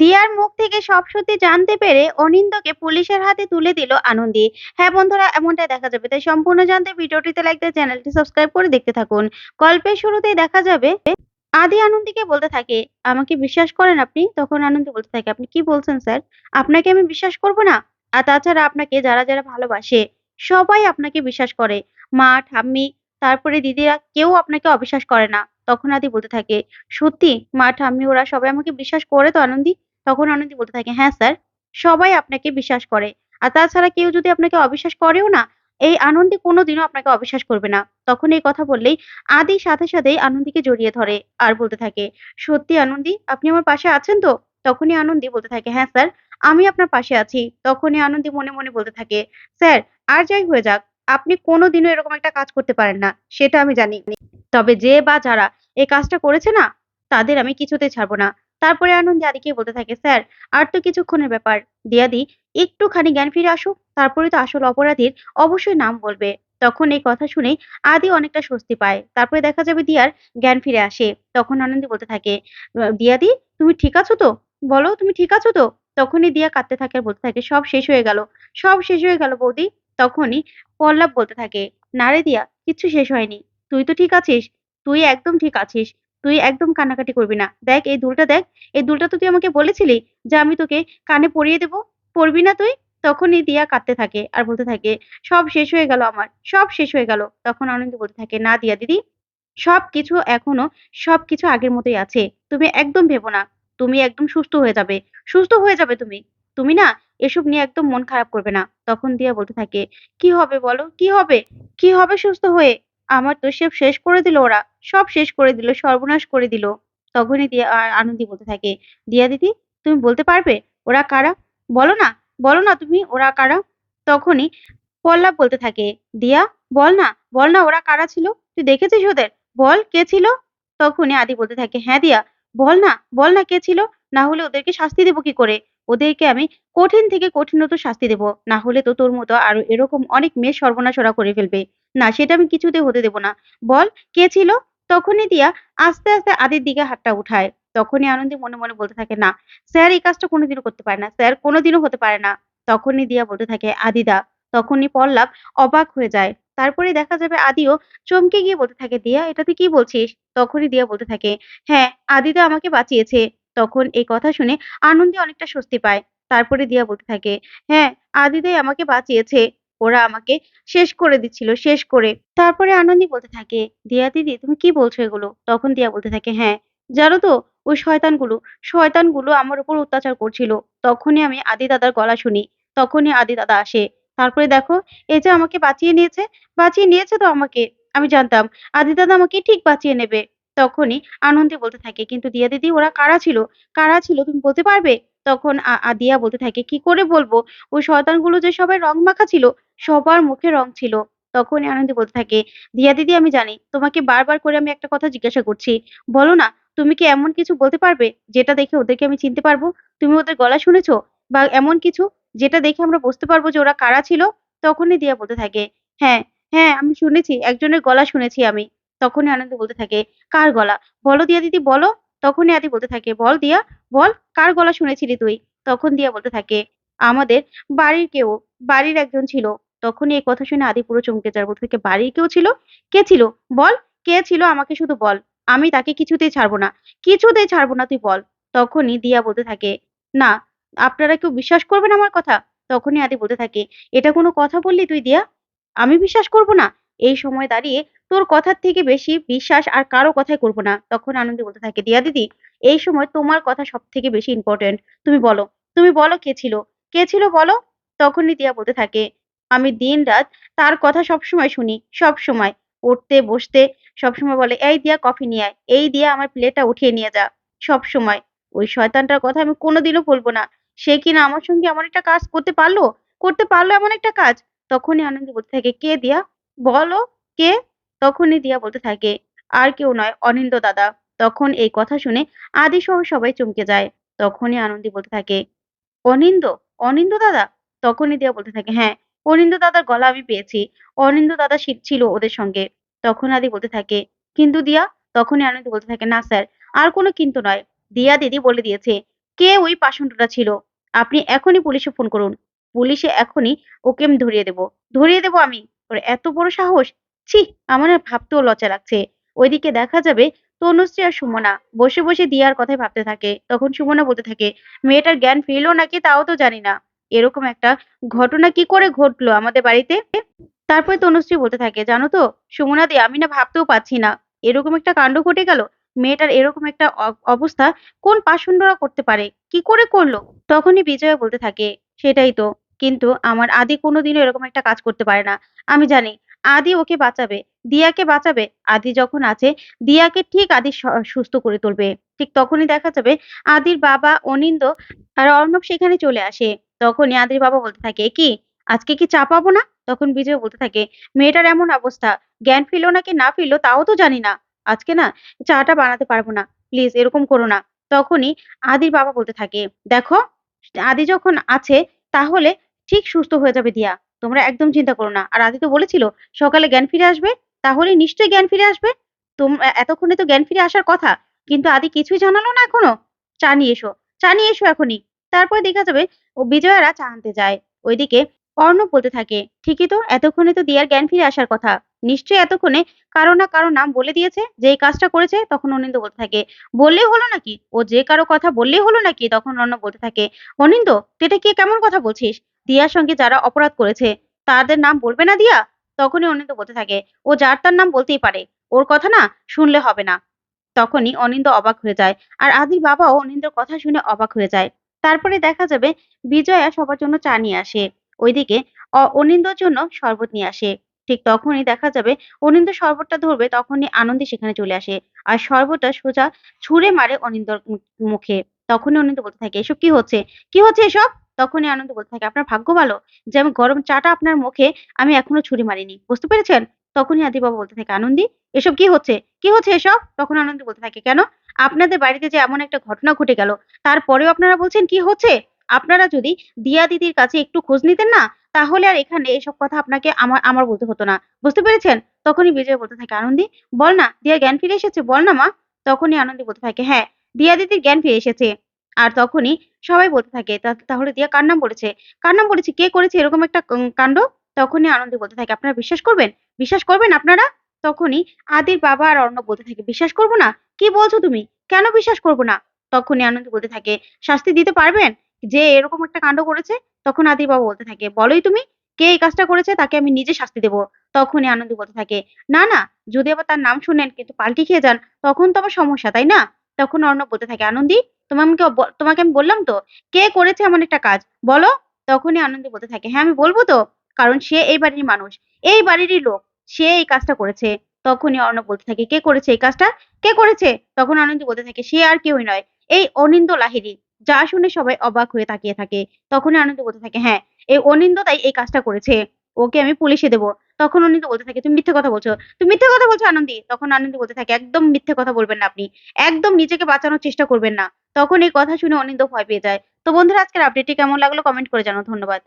দিয়ার মুখ থেকে সব সত্যি জানতে পেরে অনিন্দকে পুলিশের হাতে তুলে দিল আনন্দি। হ্যাঁ বন্ধুরা, এমনটাই দেখা যাবে। তাই সম্পূর্ণ জানতে ভিডিওটিতে লাইক দিয়ে চ্যানেলটি সাবস্ক্রাইব করে দেখতে থাকুন। গল্পের শুরুতেই দেখা যাবে, আদি আনন্দীকে বলতে থাকে, আমাকে বিশ্বাস করেন আপনি? তখন আনন্দী বলতে থাকে, আপনি কি বলছেন স্যার আপনাকে আমি বিশ্বাস করব না? আর তাছাড়া আপনাকে যারা যারা ভালোবাসে, সবাই আপনাকে বিশ্বাস করে। মা, ঠাম্মি, তারপরে দিদিরা, কেউ আপনাকে অবিশ্বাস করে না। তখন আদি বলতে থাকে, সত্যি, মা, ঠাম্মি, ওরা সবাই আমাকে বিশ্বাস করে তো আনন্দী? তখন আনন্দী বলতে থাকে হ্যাঁ স্যার, সবাই আপনাকে বিশ্বাস করে। আর তাছাড়া কেউ যদি আপনাকে অবিশ্বাস করেও না, এই আনন্দী কোনোদিনও আপনাকে অবিশ্বাস করবে না। তখন এই কথা বললেই আদি সাথে সাথেই আনন্দীকে জড়িয়ে ধরে আর বলতে থাকে, সত্যি আনন্দী, আপনি আমার পাশে আছেন তো? তখনই আনন্দী বলতে থাকে হ্যাঁ স্যার, আমি আপনার পাশে আছি। তখনই আনন্দী মনে মনে বলতে থাকে, স্যার, আর যাই হয়ে যাক, আপনি কোনোদিনও এরকম একটা কাজ করতে পারেন না, সেটা আমি জানি। তবে যে বা যারা এই কাজটা করেছে না, তাদের আমি কিছুতেই ছাড়বো না। তারপরে আনন্দ আদিকে বলতে থাকে স্যার আর তো কিছুক্ষণের ব্যাপার। দিয়াদি একটুখানি জ্ঞান ফিরে আসুক তারপরে তো আসল অপরাধীর অবশ্যই নাম বলবে। তখন এই কথা শুনেই আদি অনেকটা স্বস্তি পায়। তারপরে দেখা যাবে দিয়ার জ্ঞান ফিরে আসে। তখন আনন্দি বলতে থাকে "আহ, দিয়াদি তুমি ঠিক আছো তো? বলো তুমি ঠিক আছো তো? তখনই দিয়া কাঁদতে থাকে বলতে থাকে সব শেষ হয়ে গেল সব শেষ হয়ে গেল বৌদি। তখনই পল্লব বলতে থাকে না রে দিয়া কিচ্ছু শেষ হয়নি। তুই তো ঠিক আছিস তুই একদম ঠিক আছিস। তুই একদম কান্নাকাটি করবি না। দেখ, এই দুলটা দেখ, এই দুলটা তো তুই আমাকে বলেছিলি যে আমি তোকে কানে পরিয়ে দেবো। পরবি না তুই? তখনই দিয়া কাঁদতে থাকে আর বলতে থাকে, সব শেষ হয়ে গেল আমার, সব শেষ হয়ে গেল। তখন আনন্দ বলতে থাকে, না দিয়া দিদি, সব কিছু এখনও, সব কিছু আগের মতোই আছে। তুমি একদম ভেবো না। তুমি একদম সুস্থ হয়ে যাবে। সুস্থ হয়ে যাবে তুমি। তুমি না এসব নিয়ে একদম মন খারাপ করবে না। তখন দিয়া বলতে থাকে, কি হবে বলো? কি হবে? কি হবে সুস্থ হয়ে? আমার তো সব শেষ করে দিল ওরা। সব শেষ করে দিল, সর্বনাশ করে দিল। তখনই দিয়া আনন্দি বলতে থাকে, দিয়া দিদি, তুমি বলতে পারবে? ওরা কারা? বলো না বলো না তুমি, ওরা কারা? তখনই পল্লব বলতে থাকে, দিয়া, বল না বল না ওরা কারা ছিল? তুই দেখেছিস ওদের? বল, কে ছিল? তখনই আদি বলতে থাকে হ্যাঁ দিয়া, বল না বল না কে ছিল? না হলে ওদেরকে শাস্তি দেবো কি করে? ওদেরকে আমি কঠিন থেকে কঠিনতর শাস্তি দেবো। না হলে তো তোর মতো আরও এরকম অনেক মেয়ে সর্বনাশ ওরা করে ফেলবে। না, সেটা আমি কিছুতে হতে দেবো না। বল, কে ছিল? তখনই দিয়া আস্তে আস্তে আদির দিকে হাতটা উঠায়। তখনই আনন্দী মনে মনে বলতে থাকে, না, স্যার এই কাজটা কোনোদিনও করতে পারে না। স্যার কোনোদিনও হতে পারে না। তখনই দিয়া বলতে থাকে, আদিদা। তখনই পল্লব অবাক হয়ে যায়। তারপরে দেখা যাবে আদিও চমকে গিয়ে বলতে থাকে, দিয়া, এটা তুই কি বলছিস? তখনই দিয়া বলতে থাকে হ্যাঁ আদিদা আমাকে বাঁচিয়েছে। তখন এই কথা শুনে আনন্দে অনেকটা স্বস্তি পায়। তারপরে দিয়া বলতে থাকে হ্যাঁ আদিদাই আমাকে বাঁচিয়েছে। ওরা আমাকে শেষ করে দিচ্ছিল, শেষ করে। তারপরে আনন্দী বলতে থাকে, দিয়া দিদি, তুমি কি বলছো এগুলো? তখন দিয়া বলতে থাকে হ্যাঁ জানো তো, ওই শয়তানগুলো শয়তানগুলো আমার উপর অত্যাচার করছিল। তখনই আমি আদি দাদার গলা শুনি, তখনই আদি দাদা আসে। তারপরে দেখো, এই যে আমাকে বাঁচিয়ে নিয়েছে বাঁচিয়ে নিয়েছে তো আমাকে, আমি জানতাম, আদি দাদা আমাকে ঠিক বাঁচিয়ে নেবে। তখনই আনন্দে বলতে থাকে, কিন্তু দিয়া দিদি, ওরা কারা ছিল? কারা ছিল, তুমি বলতে পারবে? তখন আদিয়া বলতে থাকে, কি করে বলব? ওই শয়তানগুলো যে সবাই রং মাখা ছিল সবার মুখে রং ছিল। তখনই আনন্দে বলতে থাকে। দিয়া দিদি, আমি জানি, তোমাকে বারবার করে আমি একটা কথা জিজ্ঞাসা করছি। বলো না, তুমি কি এমন কিছু বলতে পারবে যেটা দেখে ওদেরকে আমি চিনতে পারব? তুমি ওদের গলা শুনেছো? বা এমন কিছু যেটা দেখে আমরা বুঝতে পারব যে ওরা কারা ছিল? তখনই দিয়া বলতে থাকে হ্যাঁ হ্যাঁ আমি শুনেছি, একজনের গলা শুনেছি আমি। তখনই আনন্দ বলতে থাকে, কার গলা? বলো দিয়া দিদি, বলো। তখনই আদি বলতে থাকে, বল দিয়া, বল, কার গলা শুনেছিলি তুই? তখন দিয়া বলতে থাকে, আমাদের বাড়ির কেউ, বাড়ির একজন ছিল। তখনই এই কথা শুনে আদি পুরো চমকে যায়। বলতে থাকে বাড়ির কেউ ছিল? কে ছিল? বল, কে ছিল আমাকে শুধু বল। আমি তাকে কিছুতেই ছাড়বো না। কিছুতেই ছাড়বো না, তুই বল। তখনই দিয়া বলতে থাকে, না, আপনারা কেউ বিশ্বাস করবেন আমার কথা? তখনই আদি বলতে থাকে, এটা কোনো কথা বললি তুই দিয়া? আমি বিশ্বাস করব না? এই সময় দাঁড়িয়ে তোর কথার থেকে বেশি বিশ্বাস আর কারও কথাই করব না। তখন আনন্দি বলতে থাকে, দিয়া দিদি, এই সময় তোমার কথা সব থেকে বেশি ইম্পর্টেন্ট তুমি বলো তুমি বলো কে ছিল? কে ছিল বলো? তখনই দিয়া বলতে থাকে আমি দিন রাত তার কথা সব সময় শুনি, সব সময়। উঠতে, বসতে, সব সময় বলে, এই দিয়া কফি নিয়ে আয়, এই দিয়া আমার প্লেটটা উঠিয়ে নিয়ে যা। সব সময়। ওই শয়তানটার কথা আমি কোনোদিনও বলব না। সে কিনা আমার সঙ্গে এমন একটা কাজ করতে পারল? করতে পারল এমন একটা কাজ? তখনই আনন্দ বলতে থাকে, কে দিয়া? বলো, কে? তখনই দিয়া বলতে থাকে, আর কেউ নয়, অনিন্দ দাদা। তখন এই কথা শুনে আদি সহ সবাই চমকে যায়। তখনই আনন্দি বলতে থাকে, অনিন্দ অনিন্দ দাদা? তখনই দিয়া বলতে থাকে হ্যাঁ অনিন্দ দাদার গলা আমি পেয়েছি। অনিন্দ দাদা ছিল ওদের সঙ্গে। তখন আদি বলতে থাকে, কিন্তু দিয়া? তখনই আনন্দ বলতে থাকে, না স্যার, আর কোনো কিন্তু নয়। দিয়া দিদি বলে দিয়েছে, কে ওই পাষণ্ডটা ছিল? আপনি এখনই পুলিশে ফোন করুন। পুলিশে এখনই ওকে আমি ধরিয়ে দেবো। ধরিয়ে দেবো আমি? ওর এত বড় সাহস? ছি, আমার ভাবতেও লজ্জা লাগছে। ওইদিকে দেখা যাবে তনুশ্রী আর সুমনা। বসে বসে দিয়ার কথাই ভাবতে থাকে। তখন সুমনা বলতে থাকে, মেয়েটার জ্ঞান ফিরলো নাকি? তাও তো জানি না। এরকম একটা ঘটনা কি করে ঘটলো আমাদের বাড়িতে? তারপরে তনুশ্রী বলতে থাকে, জানো তো, সুমনা দি, আমি না ভাবতেও পাচ্ছি না। এরকম একটা কাণ্ড ঘটে গেল, মেয়েটার এরকম একটা অবস্থা কোন পাষণ্ডরা করতে পারে? কি করে করল? তখনই বিজয়া বলতে থাকে, সেটাই তো, কিন্তু আমার আদি কোনোদিনও এরকম একটা কাজ করতে পারে না। আমি জানি, আদি ওকে বাঁচাবে, দিয়াকে বাঁচাবে। আদি যখন আছে, দিয়াকে ঠিক আদি সুস্থ করে তুলবে। ঠিক তখনই দেখা যাবে, আদির বাবা অনিন্দ আর অর্ণব সেখানে চলে আসে। তখনই আদির বাবা বলতে থাকে কি আজকে কি চা পাবো না? তখন বিজয় বলতে থাকে, মেয়েটার এমন অবস্থা, জ্ঞান ফিরলো নাকি না ফিরলো তাও তো জানি না, আজকে না চাটা বানাতে পারব না, প্লিজ এরকম করো না। তখনই আদির বাবা বলতে থাকে, দেখো, আদি যখন আছে তাহলে ঠিক সুস্থ হয়ে যাবে দিয়া, তোমরা একদম চিন্তা করো না। আর আদি তো বলেছিল, সকালে জ্ঞান ফিরে আসবে তাহলে নিশ্চয়ই জ্ঞান ফিরে আসবে। তোমরা এতক্ষণে তো জ্ঞান ফিরে আসার কথা, কিন্তু আদি কিছুই জানালো না এখনও। চা নিয়ে এসো, চা নিয়ে এসো এখনই। তারপর দেখা যাবে ও বিজয়ারা চা আনতে যায়। ওইদিকে অর্ণব বলতে থাকে, ঠিকই তো, এতক্ষণে তো দিয়ার জ্ঞান ফিরে আসার কথা। নিশ্চয়ই এতক্ষণে কারও না কারও নাম বলে দিয়েছে, যে এই কাজটা করেছে? তখন অনিন্দ বলতে থাকে, বললেই হলো নাকি? ও যে কারও কথা বললেই হলো নাকি? তখন অর্ণব বলতে থাকে অনিন্দ এটা কি কেমন কথা বলছিস? দিয়ার সঙ্গে যারা অপরাধ করেছে, তাদের নাম বলবে না দিয়া? তখনই অনিন্দ বলতে থাকে, ও যার তার নাম বলতেই পারে, ওর কথা না শুনলে হবে না। তখনই অনিন্দ অবাক হয়ে যায়, আর আদির বাবাও অনিন্দর কথা শুনে অবাক হয়ে যায়। তারপরে দেখা যাবে বিজয়া সবার জন্য চা নিয়ে আসে। ওইদিকে অনিন্দর জন্য শরবত নিয়ে আসে। ঠিক তখনই দেখা যাবে অনিন্দ শরবতটা ধরবে, তখনই আনন্দী সেখানে চলে আসে। আর শরবতটা সোজা ছুঁড়ে মারে অনিন্দর মুখে। তখনই অনিন্দ বলতে থাকে, এসব কি হচ্ছে? কি হচ্ছে এসব? তখনই আনন্দ বলতে থাকে, আপনার ভাগ্য ভালো? যে আমি গরম চাটা আপনার মুখে আমি এখনও ছুরি মারিনি। বুঝতে পেরেছেন? তখনই আদি বাবা বলতে থাকে, আনন্দী, এসব কি হচ্ছে? কি হচ্ছে এসব? তখন আনন্দ বলতে থাকে, কেন? আপনাদের বাড়িতে যে এমন একটা ঘটনা ঘটে গেল, তারপরেও আপনারা বলছেন, কি হচ্ছে? আপনারা যদি দিয়া দিদির কাছে একটু খোঁজ নিতেন না, তাহলে আর এখানে এসব কথা আপনাকে আমার আমার বলতে হতো না। বুঝতে পেরেছেন? তখনই বিজয় বলতে থাকে, আনন্দি, বল না, দিয়া জ্ঞান ফিরে এসেছে, বল না মা। তখনই আনন্দী বলতে থাকে হ্যাঁ দিয়া দিদির জ্ঞান ফিরে এসেছে। আর তখনই সবাই বলতে থাকে তাহলে দিয়া কার নাম বলেছে? কার নাম বলেছে? কে করেছে এরকম একটা কাণ্ড? তখনই আনন্দী বলতে থাকে, আপনারা বিশ্বাস করবেন? বিশ্বাস করবেন আপনারা? তখনই আদির বাবা আর অর্ণব বলতে থাকে, বিশ্বাস করব না? কি বলছো তুমি? কেন বিশ্বাস করব না? তখনই আনন্দ বলতে থাকে, শাস্তি দিতে পারবেন? যে এরকম একটা কাণ্ড করেছে? তখন আদির বাবা বলতে থাকে, বলোই তুমি, কে এই কাজটা করেছে তাকে আমি নিজে শাস্তি দেবো। তখনই আনন্দ বলতে থাকে, না না, যদি আবার তার নাম শুনেন কিন্তু পাল্টি খেয়ে যান, তখন তো আবার সমস্যা, তাই না? তখন অর্ণব বলতে থাকে, আনন্দী, তোমাকে তোমাকে আমি বললাম তো, কে করেছে এমন একটা কাজ? বলো? তখনই আনন্দী বলতে থাকে হ্যাঁ আমি বলব তো, কারণ সে এই বাড়ির মানুষ, এই বাড়িরই লোক। সে এই কাজটা করেছে। তখনই অর্ণব বলতে থাকে, কে করেছে এই কাজটা? কে করেছে? তখন আনন্দ বলতে থাকে, সে আর কেউই নয়, এই অনিন্দ লাহিড়ী। যা শুনে সবাই অবাক হয়ে তাকিয়ে থাকে। তখনই আনন্দ বলতে থাকে হ্যাঁ এই অনিন্দ তাই এই কাজটা করেছে। ওকে আমি পুলিশে দেবো। তখন অনিন্দ বলতে থাকে, তুমি মিথ্যে কথা বলছো। তুমি মিথ্যে কথা বলছো, আনন্দী? তখন আনন্দ বলতে থাকে, একদম মিথ্যে কথা বলবেন না আপনি। একদম নিজেকে বাঁচানোর চেষ্টা করবেন না। তখন এই কথা শুনে অনিন্দ ভয় পেয়ে যায়। তো বন্ধুরা, আজকের আপডেটটি কেমন লাগল? কমেন্ট করে জানাও। ধন্যবাদ।